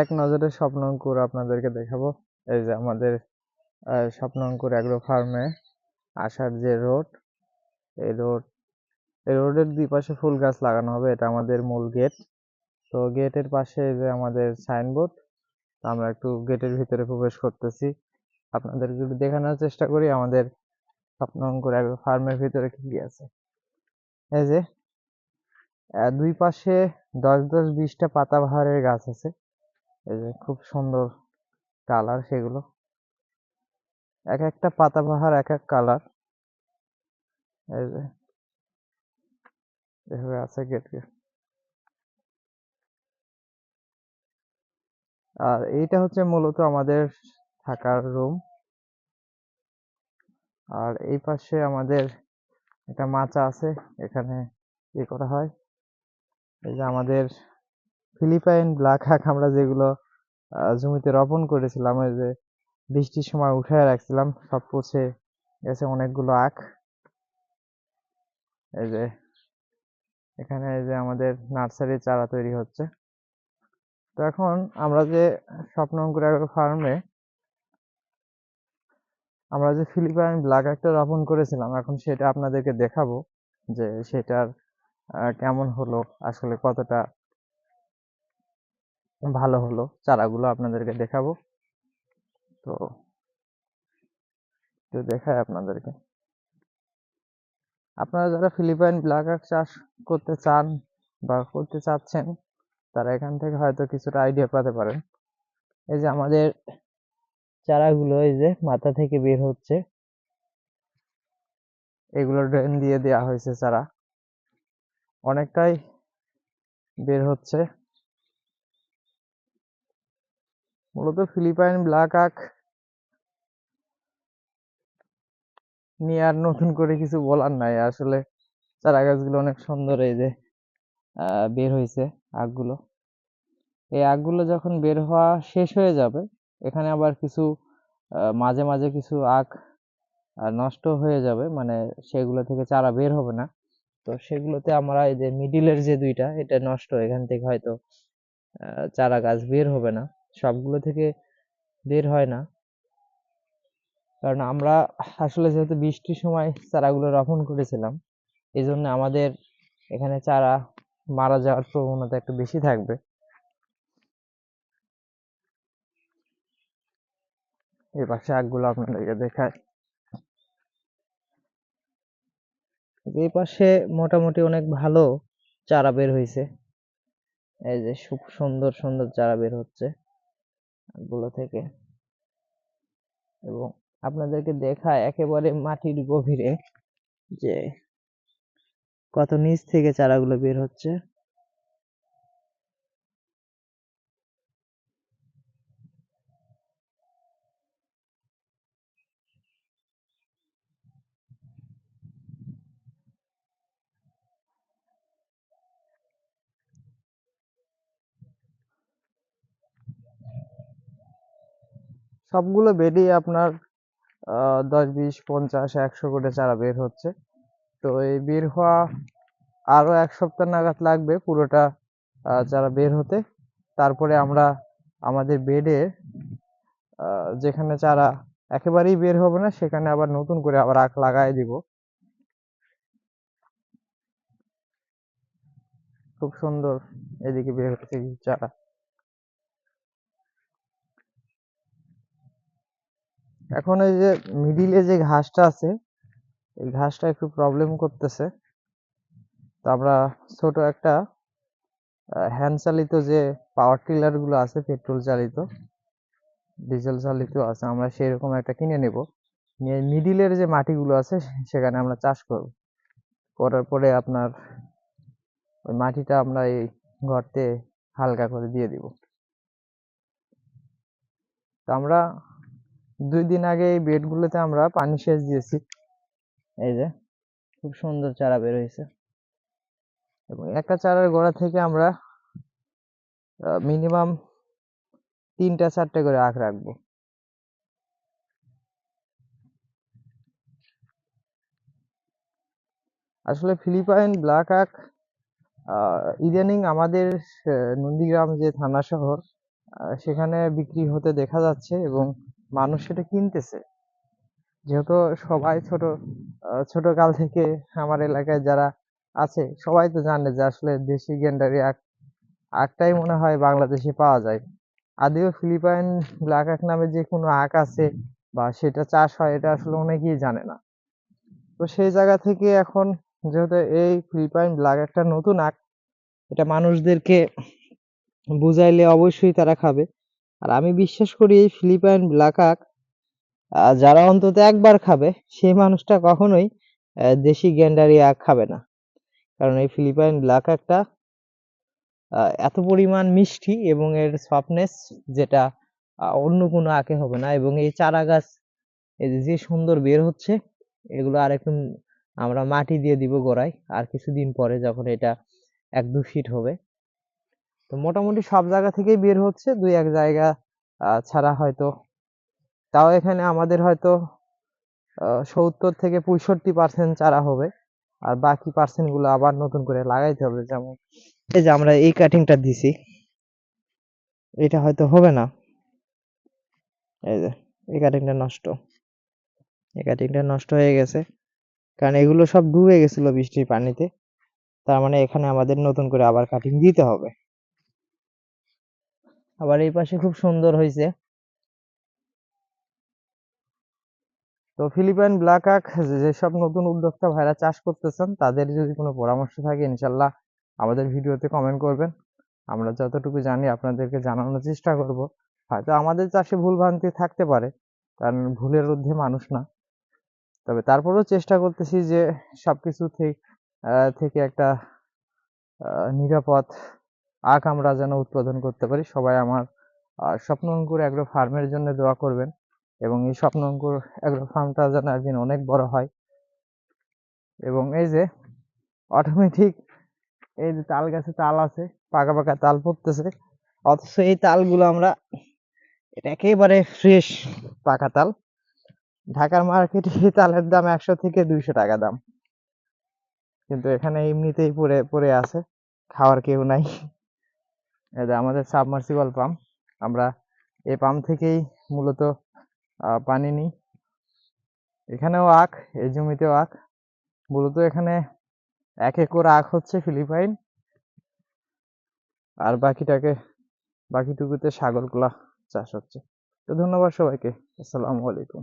এক নজরে স্বপ্নঙ্কুর আপনাদেরকে দেখাবো। এই যে আমাদের স্বপ্নঙ্কুর অ্যাগ্রো ফার্মে আসার যে রোড এই রোড এই রোডের দুই পাশে ফুল গাছ লাগানো হবে, এটা আমাদের মূল গেট তো গেটের পাশে যে আমাদের সাইনবোর্ড আমরা একটু গেটের ভিতরে প্রবেশ করতেছি। আপনাদেরকে একটু দেখানোর চেষ্টা করি, আমাদের স্বপ্নঙ্কুর অ্যাগ্রো ফার্মের ভিতরে কি কি আছে। এই যে দুই পাশে দশ দশ বিশটা পাতাবাহারের গাছ আছে। এই যে খুব সুন্দর কালার সেগুলো। এক একটা পাতাবাহার এক এক কালার। এই যে এভাবে আছে গেট আর এইটা হচ্ছে মূলত আমাদের থাকার রুম। আর এই পাশে আমাদের একটা মাচা আছে, এখানে ইয়ে করা হয়। এই যে আমাদের ফিলিপাইন ব্ল্যাক হাক আমরা যেগুলো জমিতে রোপণ করেছিলাম, ওই যে বৃষ্টির সময় উঠায় রাখছিলাম, সব পচে গেছে অনেকগুলো আখ। এই যে, এখানে এই যে আমাদের নার্সারির চারা তৈরি হচ্ছে। তো এখন আমরা যে স্বপ্ন অঙ্কুর ফার্মে আমরা যে ফিলিপাইন ব্ল্যাক একটা রোপণ করেছিলাম, এখন সেটা আপনাদেরকে দেখাবো যে সেটার কেমন হলো, আসলে কতটা ভালো হলো। চারাগুলো আপনাদেরকে দেখাবো। তো দেখাই আপনাদেরকে। আপনারা যারা ফিলিপাইন ব্ল্যাক আক চাষ করতে চান বা করতে চাচ্ছেন, তারা এখান থেকে হয়তো কিছুটা আইডিয়া পেতে পারেন। এই যে আমাদের চারাগুলো এই যে মাথা থেকে বের হচ্ছে। এগুলো ড্রেন দিয়ে দেওয়া হয়েছে চারা। অনেকটাই বের হচ্ছে। মূলত ফিলিপাইন ব্ল্যাক আক নিয়ে আর নতুন করে কিছু বলার নাই। আসলে চারা গাছগুলো অনেক সুন্দর এই যে বের হয়েছে আগগুলো। এই আখগুলো যখন বের হওয়া শেষ হয়ে যাবে, এখানে আবার কিছু মাঝে মাঝে কিছু আখ নষ্ট হয়ে যাবে। মানে সেগুলো থেকে চারা বের হবে না। তো সেগুলোতে আমরা এই যে মিডিলের যে দুইটা, এটা নষ্ট। এখান থেকে হয়তো চারা গাছ বের হবে না। সবগুলো থেকে বের হয় না। কারণ আমরা আসলে যেহেতু বৃষ্টির সময় চারাগুলো রোপণ করেছিলাম এই জন্য আমাদের এখানে চারা মারা যাওয়ার প্রবণতা একটু বেশি থাকবে। এই পাশে আগগুলো আপনাদেরকে দেখায় এই পাশে মোটামুটি অনেক ভালো চারা বের হয়েছে। এই যে খুব সুন্দর সুন্দর চারা বের হচ্ছে। গুলো থেকে। এবং আপনাদেরকে দেখায় একেবারে মাটির গভীরে যে কত নিচ থেকে চারাগুলো বের হচ্ছে। সবগুলো বেডেই আপনার দশ, বিশ, পঞ্চাশ, একশো করে চারা বের হচ্ছে। তো এই বের হওয়া আরও এক সপ্তাহ নাগাদ লাগবে পুরোটা চারা বের হতে। তারপরে আমরা আমাদের বেডে যেখানে চারা একেবারেই বের হবে না, সেখানে আবার নতুন করে আবার আখ লাগাই দিব। খুব সুন্দর এদিকে বের হচ্ছে চারা। এখন এই যে মিডিলে যে ঘাসটা আছে, এই ঘাসটা একটু প্রবলেম করতেছে। তো আমরা ছোট একটা হ্যান্ড চালিত যে পাওয়ার টিলারগুলো আছে পেট্রোল চালিত ডিজেল চালিত আছে, আমরা সেরকম একটা কিনে নেব। নিয়ে মিডিলের যে মাটিগুলো আছে, সেখানে আমরা চাষ করব। করার পরে আপনার ওই মাটিটা আমরা এই গর্তে হালকা করে দিয়ে দিব। তো আমরা দুই দিন আগে এই বেডগুলোতে আমরা পানি সেচ দিয়েছি। এই যে, খুব সুন্দর চারা বের হয়েছে। এবং একটা চারার গোড়া থেকে আমরা মিনিমাম তিনটা চারটে করে আখ রাখব। আসলে ফিলিপাইন ব্ল্যাক আখ ইদানিং আমাদের নন্দীগ্রাম যে থানা শহর সেখানে বিক্রি হতে দেখা যাচ্ছে এবং মানুষ সেটা কিনতেছে। যেহেতু সবাই ছোট ছোট কাল থেকে আমার এলাকায় যারা আছে, সবাই তো জানে যে আসলে দেশি গেন্ডারি আখ আখটাই মনে হয় বাংলাদেশে পাওয়া যায়। আদিও ফিলিপাইন ব্ল্যাক আখ নামে যে কোনো আখ আছে বা সেটা চাষ হয়, এটা আসলে অনেকেই জানে না। তো সেই জায়গা থেকে এখন যেহেতু এই ফিলিপাইন ব্ল্যাক একটা নতুন আখ, এটা মানুষদেরকে বুঝাইলে অবশ্যই তারা খাবে। আর আমি বিশ্বাস করি এই ফিলিপাইন ব্ল্যাক আহ, যারা অন্তত একবার খাবে সেই মানুষটা কখনোই দেশি গেন্ডারি আখ খাবে না। কারণ এই ফিলিপাইন ব্ল্যাক আহ, এত পরিমাণ মিষ্টি এবং এর সফটনেস যেটা অন্য কোনো আখে হবে না এবং এই চারা গাছ যে সুন্দর বের হচ্ছে এগুলো আর একটু আমরা মাটি দিয়ে দিব গোড়ায় আর কিছুদিন পরে যখন এটা এক দু ফিট হবে তো মোটামুটি সব জায়গা থেকেই বের হচ্ছে, দুই এক জায়গা ছাড়া হয়তো। তাও এখানে আমাদের হয়তো সত্তর থেকে পঁয়ষট্টি পার্সেন্ট চারা হবে, আর বাকি পার্সেন্টগুলো আবার নতুন করে লাগাইতে হবে। যেমন এই যে আমরা এই কাটিংটা দিছি, এটা হয়তো হবে না। এই যে, এই কাটিংটা নষ্ট। এই কাটিংটা নষ্ট হয়ে গেছে। কারণ এগুলো সব ডুবে গেছিল বৃষ্টির পানিতে। তার মানে এখানে আমাদের নতুন করে আবার কাটিং দিতে হবে। আবার এই পাশে খুব সুন্দর হয়েছে তো ফিলিপাইন ব্ল্যাক আখ যেসব নতুন উদ্যোক্তা ভাইরা চাষ করতেছেন তাদের যদি কোনো পরামর্শ থাকে ইনশাল্লাহ আমাদের ভিডিওতে কমেন্ট করবেন। আমরা যতটুকু জানি আপনাদেরকে জানানোর চেষ্টা করব। হয়তো আমাদের চাষে ভুল ভ্রান্তি থাকতে পারে কারণ ভুলের ঊর্ধ্বে মানুষ না। তবে তারপরেও চেষ্টা করতেছি যে সবকিছু থেকে আহ, থেকে একটা নিরাপদ আখ আমরা যেন উৎপাদন করতে পারি। সবাই আমার স্বপ্ন অঙ্কুর অ্যাগ্রো ফার্মের জন্য দোয়া করবেন এবং এই স্বপ্ন অঙ্কুর অ্যাগ্রো ফার্মটা যেন একদিন অনেক বড় হয়। এবং এই যে অটোমেটিক এই যে তাল গাছে তাল আছে, পাকা পাকা তাল পড়তেছে, অথচ এই তালগুলো আমরা, এটা একেবারে ফ্রেশ পাকা তাল। ঢাকার মার্কেটে এই তালের দাম একশো থেকে দুইশো টাকা দাম। কিন্তু এখানে এমনিতেই পড়ে পড়ে আছে, খাওয়ার কেউ নাই। যে আমাদের সাবমার্সিবল পাম্প আমরা এই পাম্প থেকেই মূলত পানি নিই। এখানেও আখ, এই জমিতেও আখ। মূলত এখানে এক একর আখ হচ্ছে ফিলিপাইন। আর বাকিটাকে, বাকিটুকুতে ছাগলগুলা চাষ হচ্ছে। তো ধন্যবাদ সবাইকে। আসসালামু আলাইকুম।